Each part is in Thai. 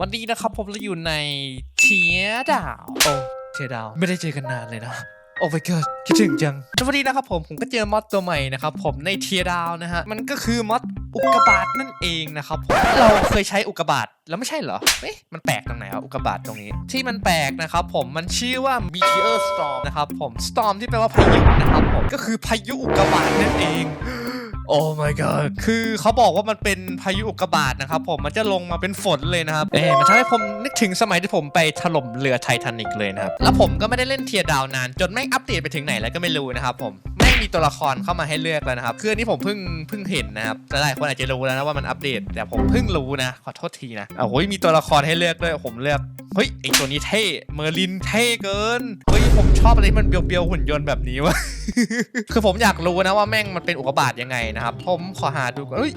วันนี้นะครับผมเราอยู่ในเทียดาว โอ้เทียดาว ไม่ได้เจอกันนานเลยนะ โอ้ my god คิดถึงจังแล้ววันนี้นะครับผมผมก็เจอมอดตัวใหม่นะครับผมในเทียดาวนะฮะ มันก็คือมอดอุกกาบาตนั่นเองนะครับผมเราเคยใช้อุกกาบาตแล้วไม่ใช่เหรอ เอ๊ะมันแปลกตรงไหนวะอุกกาบาตตรงนี้ ที่มันแปลกนะครับผมมันชื่อว่า meteor storm นะครับผม storm ที่แปลว่าพายุนะครับผมก็คือพายุอุกกาบาตนั่นเอง โอ้ my god คือเขาบอกว่ามันเป็นพายุอุกกาบาตนะครับผมมันจะลงมาเป็นฝนเลยนะครับเอ๊ะมันทำให้ผมนึกถึงสมัยที่ผมไปถล่มเรือไททานิกเลยนะครับ แล้วผมก็ไม่ได้เล่นเทียร์ดาวนาน จนไม่อัปเดตไปถึงไหนแล้วก็ไม่รู้นะครับผม ตัวละครเข้ามาให้เลือกแล้วนะครับคืออันนี้ผมเพิ่งเพิ่งเห็นนะครับหลายคนอาจจะรู้แล้วนะว่ามันอัปเดต แต่ผมเพิ่งรู้นะ ขอโทษทีนะโอ้ยมีตัวละครให้เลือกด้วยผมเลือกเฮ้ยไอตัวนี้เท่เมอร์ลินเท่เกินเฮ้ยผมชอบอะไรมันเบียวๆหุ่นยนต์แบบนี้วะคือผมอยากรู้นะว่าแม่งมันเป็นอุกกาบาตยังไงนะครับผมขอหาดูก่อนเฮ้ย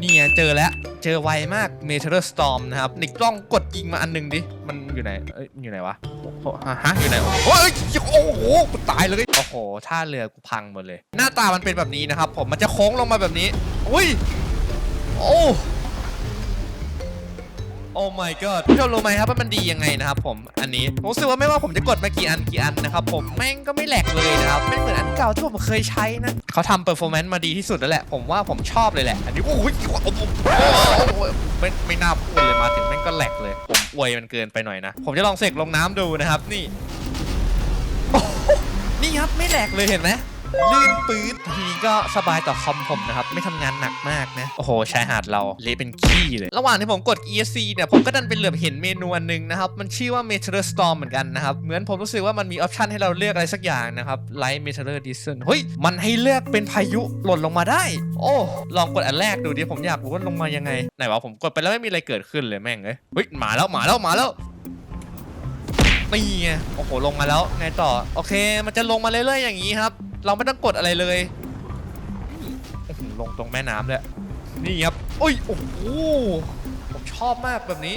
นี่ไงเจอแล้ว เจอไวมาก m e t e o r Storm นะครับนิกกล้องกดยิงมาอันหนึงดิ มันอยู่ไหน เอ้ยมันอยู่ไหนวะโอ้ฮะอยู่ไหนโอ้ยโอ้โหกูตายเลยโอ้โหท่าเรือกูพังหมดเลย หน้าตามันเป็นแบบนี้นะครับ ผมมันจะโค้งลงมาแบบนี้ อุ้ย โอ้ อ้ my god พี่ชมรู้ไหมครับว่ามันดียังไงนะครับผมอันนี้ผมรู้สึกว่าไม่ว่าผมจะกดมากี่อันกี่อันนะครับผมแม่งก็ไม่แหลกเลยนะครับไม่เหมือนอันเก่าที่ผมเคยใช้นะเขาทำเปอร์ฟอร์แมนซ์มาดีที่สุดแล้วแหละผมว่าผมชอบเลยแหละอันนี้โอ้ยโอ้โหไม่ไม่น่าพูดเลยมาถึงแม่งก็แหลกเลย ผมอวยมันเกินไปหน่อยนะ ผมจะลองเสกลงน้ำดูนะครับ นี่นี่ครับไม่แหลกเลยเห็นไหม ลื่นปื๊ดทีนี้ก็สบายต่อคอมผมนะครับ ไม่ทำงานหนักมากนะ โอ้โหชายหาดเราเละเป็นขี้เลย ระหว่างที่ผมกด ESC เนี่ย ผมก็ดันไปเหลือบเห็นเมนูอันหนึงนะครับ มันชื่อว่า m e t e o r Storm เหมือนกันนะครับ เหมือนผมรู้สึกว่ามันมีออปชันให้เราเลือกอะไรสักอย่างนะครับ Light m e t e o r Diesel เฮ้ย มันให้เลือกเป็นพายุหล่นลงมาได้ โอ้ลองกดอันแรกดูดิผมอยากรู้ว่าลงมายังไงไหนวะผมกดไปแล้วไม่มีอะไรเกิดขึ้นเลยแม่งเอ้ยเฮ้ยมาแล้วมาแล้วมาแล้วนี่ไงโอ้โหลงมาแล้วไงต่อโอเค มันจะลงมาเรื่อยๆอย่างนี้ครับ เราไม่ต้องกดอะไรเลยอื้อหือลงตรงแม่น้ำเลยนี่ครับอุ้ยโอ้โหผมชอบมากแบบนี้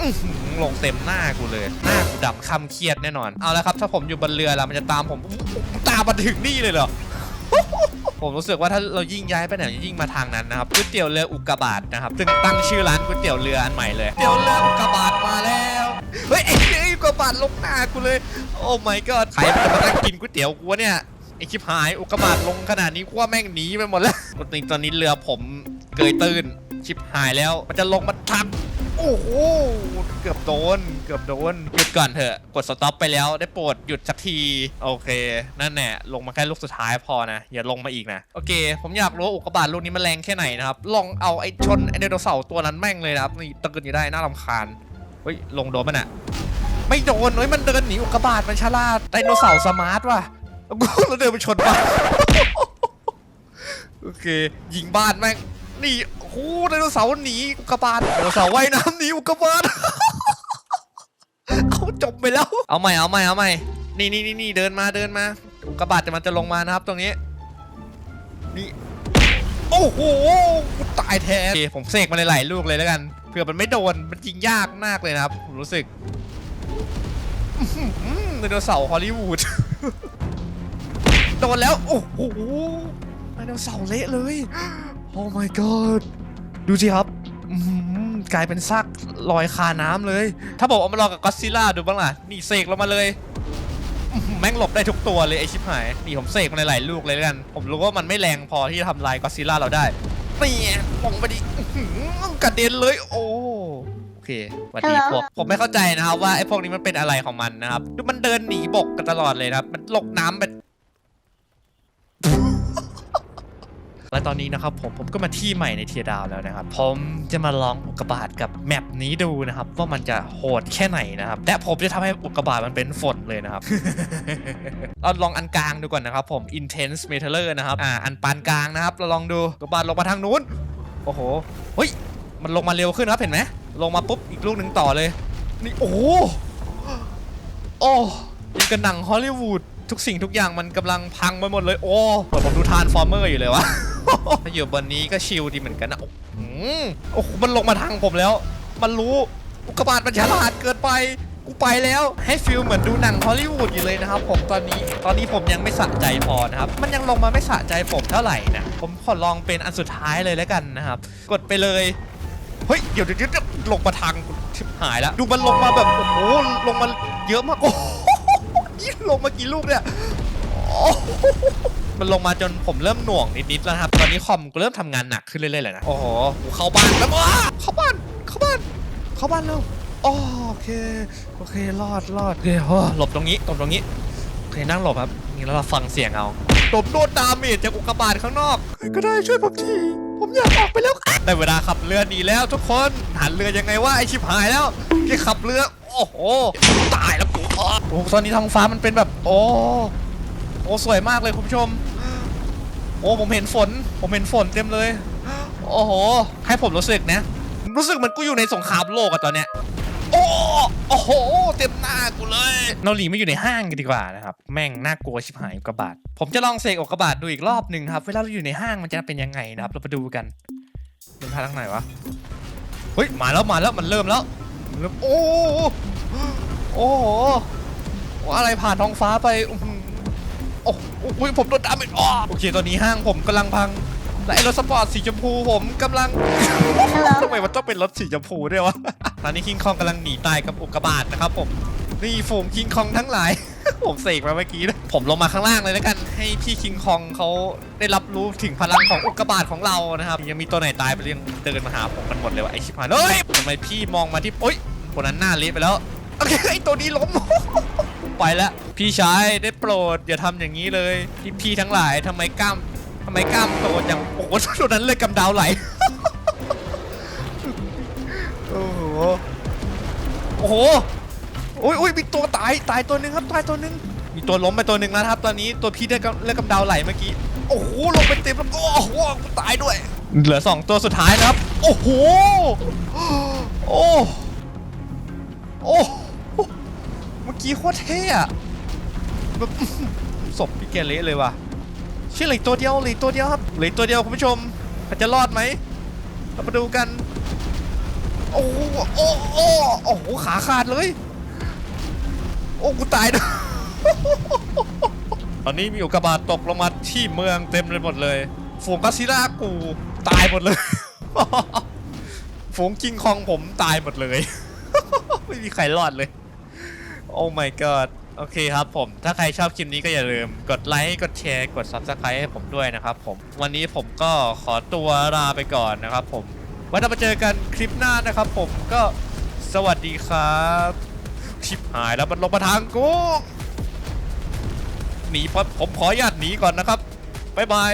อื้อหือลงเต็มหน้ากูเลย หน้ากูดำคำเครียดแน่นอน เอาละครับ ถ้าผมอยู่บนเรือแล้วมันจะตามผมตามมาถึงนี่เลยเหรอ ผมรู้สึกว่าถ้าเรายิ่งย้ายไปไหนยิ่งมาทางนั้นนะครับก๋วยเตี๋ยวเรืออุกกาบาตนะครับซึ่งตั้งชื่อร้านก๋วยเตี๋ยวเรืออันใหม่เลยเตี๋ยวเรืออุกกาบาตมาแล้ว เฮ้ยไอ้เหี้ย กกาบาตลงหน้ากูเลย โอ้ my god ใครมันจะมานั่งกินก๋วยเตี๋ยวกูวะเนี่ยไอชิบหายอุกกาบาตลงขนาดนี้กูว่าแม่งหนีไปหมดแล้วตอนนี้เรือผมเกยตื้นชิบหายแล้วมันจะลงมาทับโอ้โห เกือบโดน เกือบโดน หยุดก่อนเถอะ กดสต็อปไปแล้ว ได้โปรดหยุดสักที โอเค นั่นแหละ ลงมาแค่ลูกสุดท้ายพอนะ อย่าลงมาอีกนะ โอเค ผมอยากรู้ว่าอุกกาบาตลูกนี้มันแรงแค่ไหนนะครับ ลองเอาไอ้ชนไอไดโนเสาร์ตัวนั้นแม่งเลยนะครับ นี่ตะกึนอยู่ได้ น่ารำคาญ เฮ้ย ลงโดนมันอะ ไม่โดนเฮ้ยมันเดินหนีอุกกาบาตมันฉลาดไดโนเสาร์สมาร์ทว่ะกูเราเดินไปชนบ้านโอเค ยิงบ้านแม่งนี่โอ้โหไดโนเสาร์หนีอุกกาบาตไดโนเสาร์ว่ายน้ำหนีอุกกาบาตเขาจบไปแล้ว เอาใหม่เอาใหม่เอาใหม่นี่นี่นี่เดินมาเดินมาอุกกาบาตจะมันจะลงมานะครับตรงนี้นี่โอ้โหตายแทนโอเคผมเสกมาหลายๆลูกเลยแล้วกันเผื่อมันไม่โดนมันยิงยากมากเลยนะครับผมรู้สึก ไดโนเสาร์ฮอลลีวูด โดนแล้ว โอ้โหไดโนเสาร์เละเลย โอ้ my god ดูสิครับกลายเป็นซากลอยคาน้ำเลย ถ้าบอกเอามาลองกับก็อดซิล่าดูบ้างล่ะ นี่เสกลงมาเลยแม่งหลบได้ทุกตัวเลยไอชิบหาย นี่ผมเสกมาหลายลูกเลยกัน ผมรู้ว่ามันไม่แรงพอที่จะทำลายก็อดซิล่าเราได้นี่ไงมองไปดิกระเด็นเลย โอ้ เคสวัสดีพวกผมไม่เข้าใจนะครับว่าไอ้พวกนี้มันเป็นอะไรของมันนะครับดูมันเดินหนีบกกันตลอดเลยนะครับ มันหลบน้ำไปและตอนนี้นะครับผมผมก็มาที่ใหม่ในเทียดาวแล้วนะครับ ผมจะมาลองอุกกาบาตกับแมปนี้ดูนะครับ ว่ามันจะโหดแค่ไหนนะครับและผมจะทำให้อุกกาบาตมันเป็นฝนเลยนะครับเราลองอันกลางดูก่อนนะครับ ผม intense metaler นะครับอ่าอันปานกลางนะครับ เราลองดูอุกกาบาตลงมาทางนู้นโอ้โหเฮ้ย มันลงมาเร็วขึ้นครับเห็นไหมลงมาปุ๊บอีกลูกหนึ่งต่อเลย นี่โอ้โหโอ้ยังกระหนังฮอลลีวูดทุกสิ่งทุกอย่างมันกำลังพังไปหมดเลย โอ้เหมือนผมดูทานฟอร์เมอร์อยู่เลยวะถ้าอยู่บนนี้ก็ชิลดีเหมือนกันนะโอ้โหโอ้โหมันลงมาทางผมแล้ว มันรู้อุกกาบาตมันฉลาดเกินไปกูไปแล้วให้ฟิลเหมือนดูหนังฮอลลีวูดอยู่เลยนะครับผมตอนนี้ตอนนี้ผมยังไม่สะใจพอนะครับ มันยังลงมาไม่สะใจผมเท่าไหร่นะ ผมขอลองเป็นอันสุดท้ายเลยแล้วกันนะครับ กดไปเลย เฮ้ยเดี๋ยวเดี๋ยวเดี๋ยวลงมาทางกูชิบหายแล้ว ดูมันลงมาแบบโอ้โหลงมาเยอะมากโอ้โหนี่ลงมากี่ลูกเนี่ยโอ้โหมันลงมาจนผมเริ่มหน่วงนิดๆแล้วนะครับ ตอนนี้คอมกูเริ่มทำงานหนักขึ้นเรื่อยๆเลยนะโอ้โหกูเข้าบ้านแล้วว้าเข้าบ้านเข้าบ้านเข้าบ้านแล้วโอโอเคโอเครอดรอดโอเคโอ้หลบตรงนี้หลบตรงนี้โอเคนั่งหลบครับนี่แล้วเราฟังเสียงเอาหลบโดนดาเมจจากอุกกาบาตข้างนอกก็ได้ช่วยผมที ผมอยากออกไปแล้วได้เวลาขับเรือหนีแล้วทุกคนหันเรือยังไงวะไอชิบหายแล้วแกขับเรือ โอ้โหตายแล้วกูอ๋อโอ้โหตอนนี้ท้องฟ้ามันเป็นแบบ โอ้โอ้สวยมากเลยคุณผู้ชม โอ้ผมเห็นฝน ผมเห็นฝนเต็มเลย โอ้โห ให้ผมรู้สึกนะ รู้สึกเหมือนกูอยู่ในสงครามโลกอะตอนเนี้ย โอ้โอ้โห เต็มหน้ากูเลย เราหลีไม่อยู่ในห้างกันดีกว่านะครับ แม่งน่ากลัวชิบหายอุกกาบาตผมจะลองเสกอุกกาบาตดูอีกรอบหนึ่งครับ เวลาเราอยู่ในห้างมันจะเป็นยังไงนะครับ เราไปดูกันเป็นทางไหนวะ เฮ้ย มาแล้วมาแล้วมันเริ่มแล้วมันเริ่มโอ้โหโอ้โหว่าอะไรผ่านท้องฟ้าไปโอ้โหผมโดนดาเมจโอเคตอนนี้ห้างผมกำลังพัง และไอ้รถสปอร์ตสีชมพูผมกำลัง ทำไมมันต้องเป็นรถสีชมพูด้วยวะ ตอนนี้คิงคองกำลังหนีตายกับอุกกาบาตนะครับผม นี่ฝูงคิงคองทั้งหลาย ผมเสกมาเมื่อกี้นะผมลงมาข้างล่างเลยแล้วกัน ให้พี่คิงคองเขาได้รับรู้ถึงพลังของอุกกาบาตของเรานะครับ ยังมีตัวไหนตายไปเรื่อยเดินมาหาผมกันหมดเลยว่ะไอชิบหายเฮ้ยทำไมพี่มองมาที่โอ๊ยคนนั้นหน้าเละไปแล้วโอเคไอตัวนี้ล้มไปแล้วพี่ชายได้โปรดอย่าทำอย่างนี้เลยพี่พี่ทั้งหลายทำไมกล้าม ทำไมกล้ามโตอย่างโอ้โหตัวนั้นเลยกำดาวไหล โอ้โห โอ้โหโอ้ยโอ้ยมีตัวตายตายตัวหนึ่งครับตายตัวหนึ่งมีตัวล้มไปตัวหนึ่งแล้วครับ ตอนนี้ตัวพี่ได้กำเลือกกำดาวไหลเมื่อกี้ โอ้โหลงไปเต็มแล้วโอ้โหกูตายด้วย เหลือสองตัวสุดท้ายนะครับ โอ้โห โอ้ โอ้ เมื่อกี้โคตรเท่อะแบบศพพี่แกเละเลยว่ะ เชื่อเหลือตัวเดียวเหลือตัวเดียวครับเหลือตัวเดียวคุณผู้ชมเขาจะรอดไหมเรามาดูกันโอ้โหโอ้โอ้โอ้โหขาขาดเลย โอ้กูตายนะตอนนี้มีอุกกาบาตตกลงมาที่เมืองเต็มเลยหมดเลยฝูงกัสซิล่ากูตายหมดเลยฝูงคิงคองผมตายหมดเลย ไม่มีใครรอดเลย โอ้ my god โอเคครับผม ถ้าใครชอบคลิปนี้ก็อย่าลืม กดไลค์ กดแชร์ กด subscribe ให้ผมด้วยนะครับผม วันนี้ผมก็ขอตัวลาไปก่อนนะครับผม ไว้เรามาเจอกันคลิปหน้านะครับผม ก็สวัสดีครับชิบหายแล้วมันลงมาทางกูหนีผมขออนุญาตหนีก่อนนะครับบ๊ายบาย